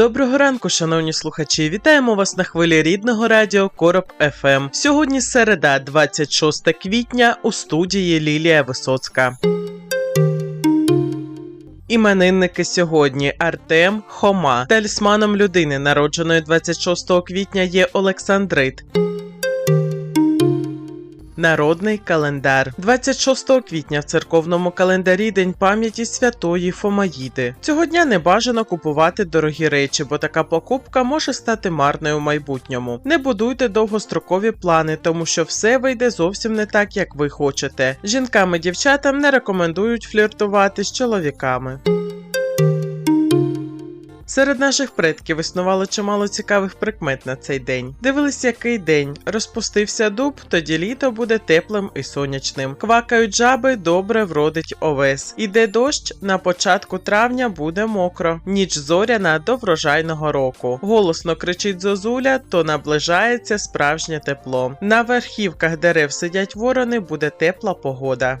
Доброго ранку, шановні слухачі! Вітаємо вас на хвилі рідного радіо Короб ФМ. Сьогодні середа, 26 квітня, у студії Лілія Висоцька. Іменинники сьогодні Артем Хома. Талісманом людини, народженої 26 квітня, є Олександрит. Народний календар 26 квітня в церковному календарі День пам'яті святої Фомаїди. Цього дня не бажано купувати дорогі речі, бо така покупка може стати марною в майбутньому. Не будуйте довгострокові плани, тому що все вийде зовсім не так, як ви хочете. Жінкам і дівчатам не рекомендують фліртувати з чоловіками. Серед наших предків існувало чимало цікавих прикмет на цей день. Дивились, який день. Розпустився дуб, тоді літо буде теплим і сонячним. Квакають жаби, добре вродить овес. Іде дощ, на початку травня буде мокро. Ніч зоряна до врожайного року. Голосно кричить зозуля, то наближається справжнє тепло. На верхівках дерев сидять ворони, буде тепла погода.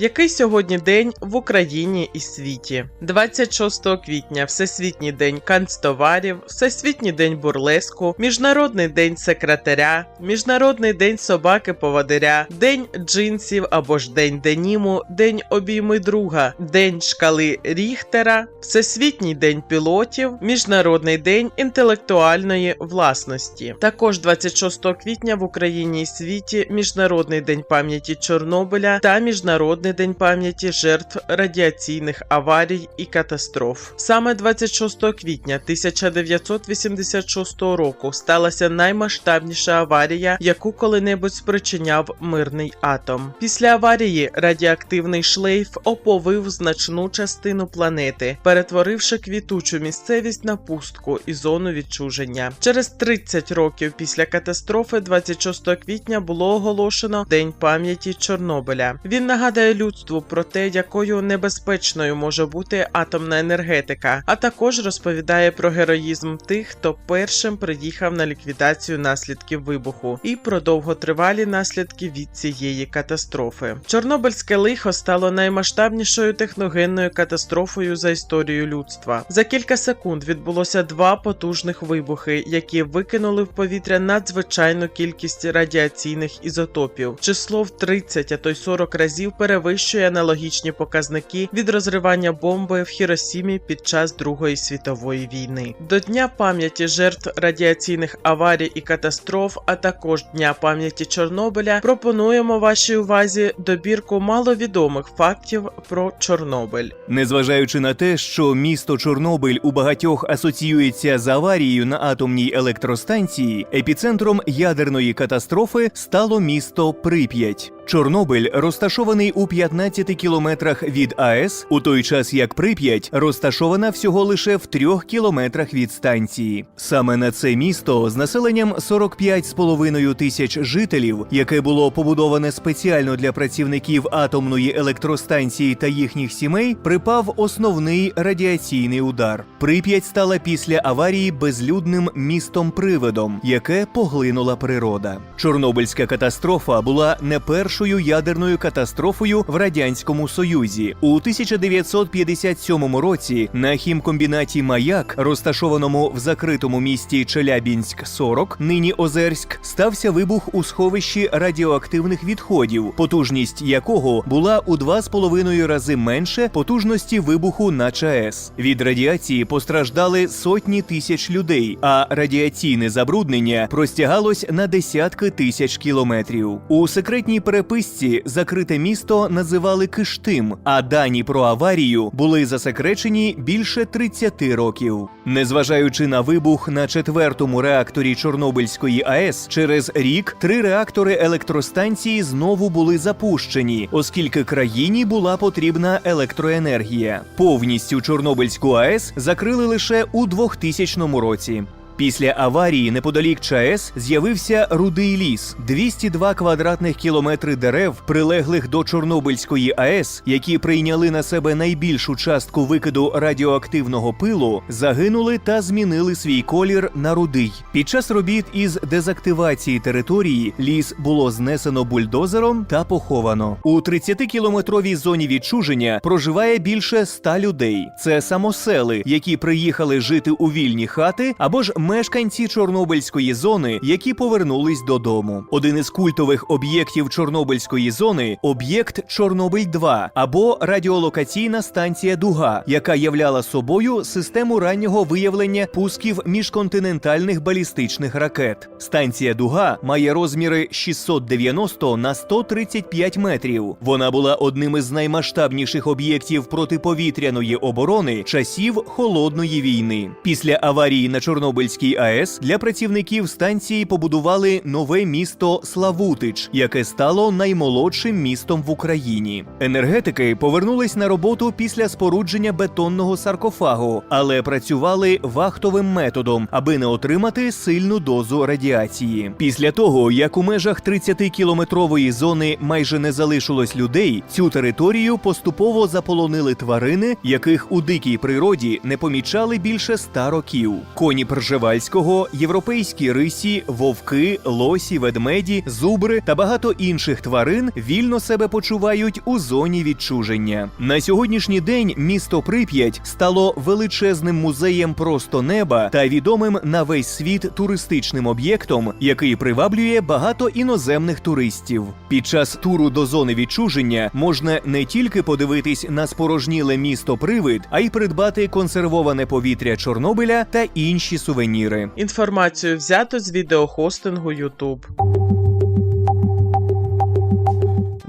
Який сьогодні день в Україні і світі? 26 квітня Всесвітній день канцтоварів, Всесвітній день бурлеску, Міжнародний день секретаря, Міжнародний день собаки-поводиря, День джинсів або ж День деніму, День обійми друга, День шкали Ріхтера, Всесвітній день пілотів, Міжнародний день інтелектуальної власності. Також 26 квітня в Україні і світі Міжнародний день пам'яті Чорнобиля та Міжнародний день пам'яті жертв радіаційних аварій і катастроф. Саме 26 квітня 1986 року сталася наймасштабніша аварія, яку коли-небудь спричиняв мирний атом. Після аварії радіоактивний шлейф оповив значну частину планети, перетворивши квітучу місцевість на пустку і зону відчуження. Через 30 років після катастрофи, 26 квітня, було оголошено День пам'яті Чорнобиля. Він нагадує людству про те, якою небезпечною може бути атомна енергетика, а також розповідає про героїзм тих, хто першим приїхав на ліквідацію наслідків вибуху, і про довготривалі наслідки від цієї катастрофи. Чорнобильське лихо стало наймасштабнішою техногенною катастрофою за історію людства. За кілька секунд відбулося два потужних вибухи, які викинули в повітря надзвичайну кількість радіаційних ізотопів. Число в 30, а то й 40 разів перевищує аналогічні показники від розривання бомби в Хіросімі під час Другої світової війни. До Дня пам'яті жертв радіаційних аварій і катастроф, а також Дня пам'яті Чорнобиля, пропонуємо вашій увазі добірку маловідомих фактів про Чорнобиль. Незважаючи на те, що місто Чорнобиль у багатьох асоціюється з аварією на атомній електростанції, епіцентром ядерної катастрофи стало місто Прип'ять. Чорнобиль розташований у 15 кілометрах від АЕС, у той час як Прип'ять розташована всього лише в 3 кілометрах від станції. Саме на це місто з населенням 45,5 тисяч жителів, яке було побудоване спеціально для працівників атомної електростанції та їхніх сімей, припав основний радіаційний удар. Прип'ять стала після аварії безлюдним містом-привидом, яке поглинула природа. Чорнобильська катастрофа була не першою ядерною катастрофою в радянському союзі. У 1957 році на хімкомбінаті Маяк, розташованому в закритому місті Челябінськ 40, нині Озерськ, стався вибух у сховищі радіоактивних відходів, потужність якого була у 2,5 рази менше потужності вибуху на ЧАЕС. Від радіації постраждали сотні тисяч людей, а радіаційне забруднення простягалось на десятки тисяч кілометрів. У секретній переписці Літописці закрите місто називали Киштим, а дані про аварію були засекречені більше 30 років. Незважаючи на вибух на четвертому реакторі Чорнобильської АЕС, через рік три реактори електростанції знову були запущені, оскільки країні була потрібна електроенергія. Повністю Чорнобильську АЕС закрили лише у 2000 році. Після аварії неподалік ЧАЕС з'явився рудий ліс, 202 квадратних кілометри дерев, прилеглих до Чорнобильської АЕС, які прийняли на себе найбільшу частку викиду радіоактивного пилу, загинули та змінили свій колір на рудий. Під час робіт із дезактивації території ліс було знесено бульдозером та поховано. У 30-кілометровій зоні відчуження проживає більше ста людей. Це самосели, які приїхали жити у вільні хати, або ж мешканці Чорнобильської зони, які повернулись додому. Один із культових об'єктів Чорнобильської зони об'єкт Чорнобиль 2 або радіолокаційна станція Дуга, яка являла собою систему раннього виявлення пусків міжконтинентальних балістичних ракет. Станція Дуга має розміри 690 на 135 метрів. Вона була одним із наймасштабніших об'єктів протиповітряної оборони часів холодної війни. Після аварії на Чорнобильській АЕС для працівників станції побудували нове місто Славутич, яке стало наймолодшим містом в Україні. Енергетики повернулись на роботу після спорудження бетонного саркофагу, але працювали вахтовим методом, аби не отримати сильну дозу радіації. Після того, як у межах 30-кілометрової зони майже не залишилось людей, цю територію поступово заполонили тварини, яких у дикій природі не помічали більше ста років. Коні Пржевальського, європейські рисі, вовки, лосі, ведмеді, зубри та багато інших тварин вільно себе почувають у зоні відчуження. На сьогоднішній день місто Прип'ять стало величезним музеєм просто неба та відомим на весь світ туристичним об'єктом, який приваблює багато іноземних туристів. Під час туру до зони відчуження можна не тільки подивитись на спорожніле місто Привид, а й придбати консервоване повітря Чорнобиля та інші сувеніри. Інформацію взято з відеохостингу YouTube.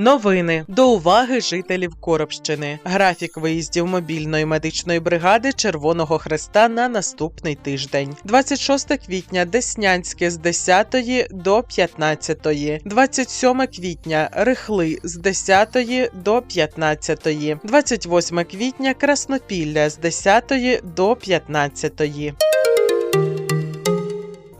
Новини до уваги жителів Коробщини. Графік виїздів мобільної медичної бригади Червоного Хреста на наступний тиждень. 26 квітня Деснянське з 10 до 15, 27 квітня Рихли з 10 до 15, 28 квітня Краснопілля з 10 до 15.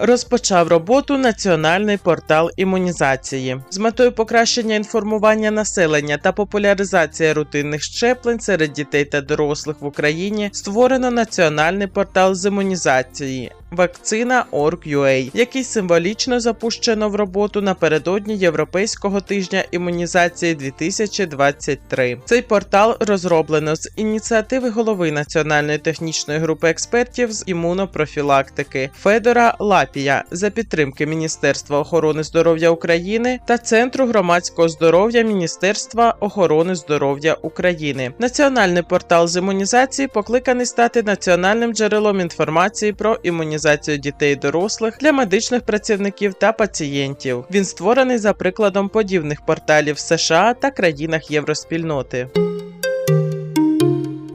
Розпочав роботу національний портал імунізації з метою покращення інформування населення та популяризації рутинних щеплень серед дітей та дорослих в Україні створено національний портал з імунізації Вакцина.org.ua, який символічно запущено в роботу напередодні Європейського тижня імунізації 2023. Цей портал розроблено з ініціативи голови Національної технічної групи експертів з імунопрофілактики Федора Лапія за підтримки Міністерства охорони здоров'я України та Центру громадського здоров'я Міністерства охорони здоров'я України. Національний портал з імунізації покликаний стати національним джерелом інформації про імунізацію дітей і дорослих для медичних працівників та пацієнтів. Він створений за прикладом подібних порталів США та країнах євроспільноти.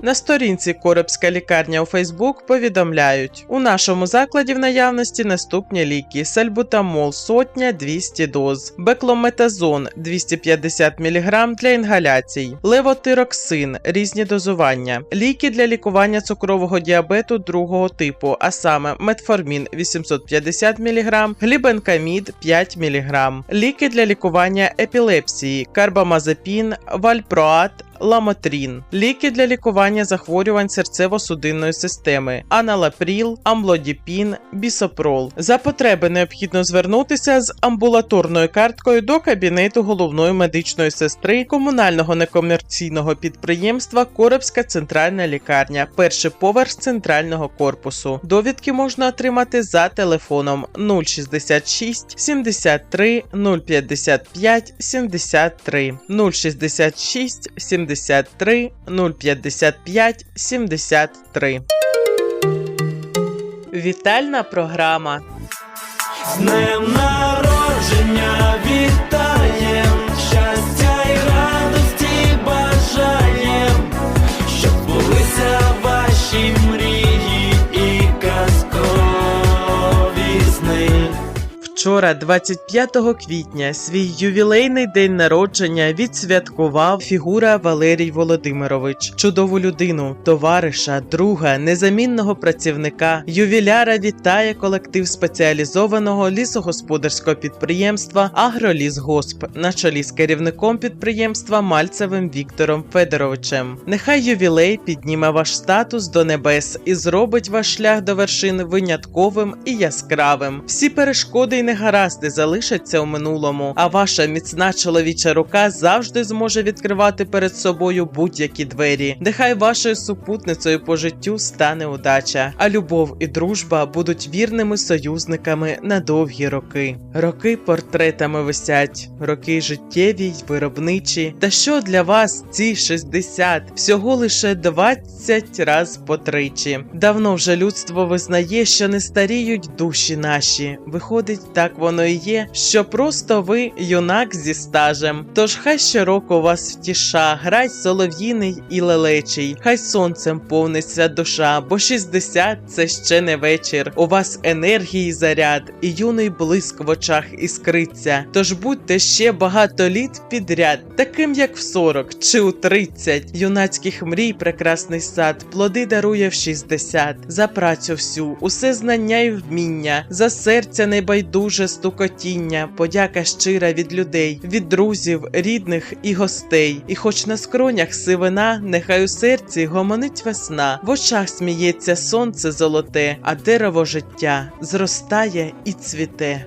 На сторінці Коробська лікарня у Фейсбук повідомляють: у нашому закладі в наявності наступні ліки: сальбутамол сотня 200 доз, беклометазон 250 мг для інгаляцій, левотироксин різні дозування, ліки для лікування цукрового діабету другого типу, а саме метформін 850 мг, глібенкамід 5 мг, ліки для лікування епілепсії, карбамазепін, вальпроат. Ламотрін, ліки для лікування захворювань серцево-судинної системи, аналапріл, амлодіпін, бісопрол. За потреби необхідно звернутися з амбулаторною карткою до кабінету головної медичної сестри комунального некомерційного підприємства Коробська центральна лікарня, перший поверх центрального корпусу. Довідки можна отримати за телефоном 066 73 055 73 066 73 055 73. Вітальна програма. З днем Вчора, 25 квітня, свій ювілейний день народження відсвяткував фігура Валерій Володимирович, чудову людину, товариша, друга, незамінного працівника. Ювіляра вітає колектив спеціалізованого лісогосподарського підприємства Агролісгосп на чолі з керівником підприємства Мальцевим Віктором Федоровичем. Нехай ювілей підніме ваш статус до небес і зробить ваш шлях до вершин винятковим і яскравим. Всі перешкоди й негаразди залишаться у минулому, а ваша міцна чоловіча рука завжди зможе відкривати перед собою будь-які двері. Нехай вашою супутницею по життю стане удача, а любов і дружба будуть вірними союзниками на довгі роки. Роки портретами висять, роки життєві й виробничі. Та що для вас ці 60? Всього лише 20 раз по тричі. Давно вже людство визнає, що не старіють душі наші. Виходить, так воно і є, що просто ви юнак зі стажем. Тож хай щороку вас втіша, грай солов'їний і лелечий, хай сонцем повниться душа, бо 60 – це ще не вечір. У вас енергії заряд, і юний блиск в очах іскриться. Тож будьте ще багато літ підряд, таким як в 40 чи у 30. Юнацьких мрій прекрасний сад, плоди дарує в 60. За працю всю, усе знання й вміння, за серця небайдуже стукотіння, подяка щира від людей, від друзів, рідних і гостей. І хоч на скронях сивина, нехай у серці гомонить весна, в очах сміється сонце золоте, а дерево життя зростає і цвіте.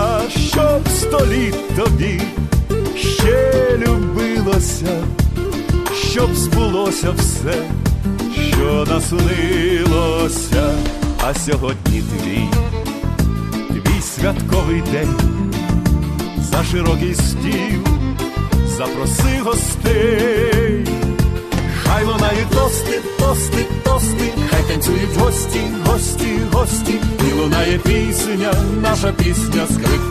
щоб століт тобі ще любилося, щоб збулося все, що наснилося, а сьогодні твій, твій святковий день. За широкий стіл, запроси гостей, хай лунають тости, тости, тости, хай танцюють гості, гості, гості, і лунає пісня, наша пісня, скрипко,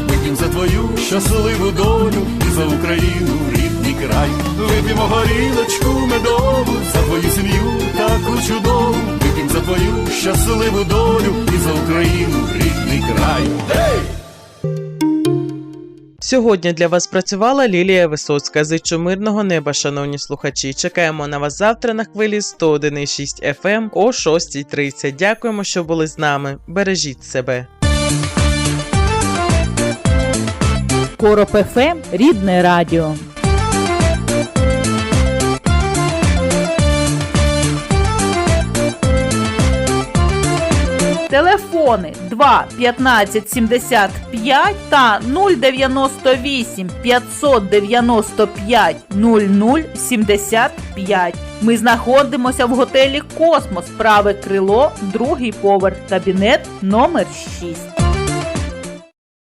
твою щасливу долю і за Україну рідний край, вип'ємо горілочку медову, за твою сім'ю таку чудову, вип'ємо за твою щасливу долю і за Україну рідний край. Гей! Сьогодні для вас працювала Лілія Висоцька. Зичу мирного неба, шановні слухачі. Чекаємо на вас завтра на хвилі 101,6 FM о 6.30. Дякуємо, що були з нами. Бережіть себе. Короб ФМ рідне радіо. Телефони 2 15 75 та 098 595 00 75. Ми знаходимося в готелі Космос, праве крило, другий поверх, кабінет номер 6.